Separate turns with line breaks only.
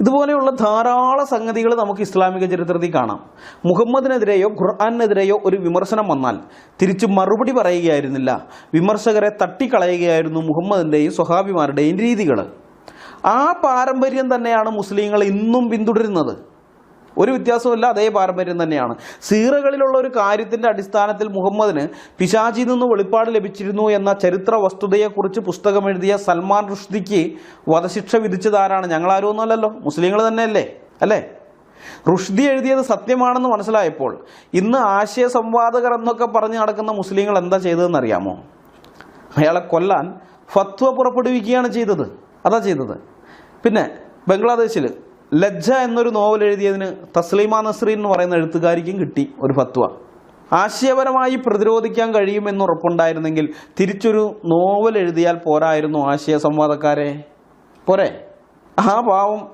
ഇതുപോലെയുള്ള ധാരാളം സംഗതികൾ നമുക്ക് ഇസ്ലാമിക ചരിത്രത്തിൽ കാണാം. മുഹമ്മദിനെതിരെയോ ഖുർആാനെതിരെയോ ഒരു വിമർശനം വന്നാൽ തിരിച്ചു മറുപടി പറയുകയായിരുന്നില്ല. വിമർശകരെ തട്ടിക്കളയുകയായിരുന്നു മുഹമ്മദിന്റെയും സ്വഹാബിമാരുടെയും രീതികൾ ആ പാരമ്പര്യം തന്നെയാണ് മുസ്ലിങ്ങൾ ഇന്നും പിന്തുടരുന്നത്. ഒരു വ്യത്യാസമില്ല അതേ പാരമ്പര്യം തന്നെയാണ്. സീറകളിലുള്ള ഒരു കാര്യത്തിന്റെ അടിസ്ഥാനത്തിൽ മുഹമ്മദിന് പിശാചിൽ നിന്ന് വെളിപ്പാട് ലഭിച്ചിരുന്നു എന്ന ചരിത്ര വസ്തുതയെക്കുറിച്ച് പുസ്തകം എഴുതിയ സൽമാൻ റുഷ്ദിക്ക് വധശിക്ഷ വിധിച്ചതാരാണ്? ഞങ്ങളാരും ഒന്നുമല്ലല്ലോ മുസ്ലിങ്ങൾ തന്നെയല്ലേ? അല്ലേ? റുഷ്ദി എഴുതിയത് സത്യമാണെന്ന് മനസ്സിലായപ്പോൾ ഇന്ന് ആശയ സംവാദകർ എന്നൊക്കെ പറഞ്ഞ് നടക്കുന്ന മുസ്ലിങ്ങൾ എന്താ ചെയ്തതെന്ന് അറിയാമോ അയാളെ കൊല്ലാൻ ഫത്വ പുറപ്പെടുവിക്കുകയാണ് ചെയ്തത്. അതാ ചെയ്തത്. പിന്നെ ബംഗ്ലാദേശിൽ ലജ്ജ എന്നൊരു നോവൽ എഴുതിയതിന് തസ്ലീമ നസ്രീൻ എന്ന് പറയുന്ന എഴുത്തുകാരിക്കും കിട്ടി ഒരു ഫത്വ. ആശയപരമായി പ്രതിരോധിക്കാൻ കഴിയുമെന്ന് ഉറപ്പുണ്ടായിരുന്നെങ്കിൽ തിരിച്ചൊരു നോവൽ എഴുതിയാൽ പോരായിരുന്നു ആശയ സംവാദക്കാരെ പോരെ? ആ പാവം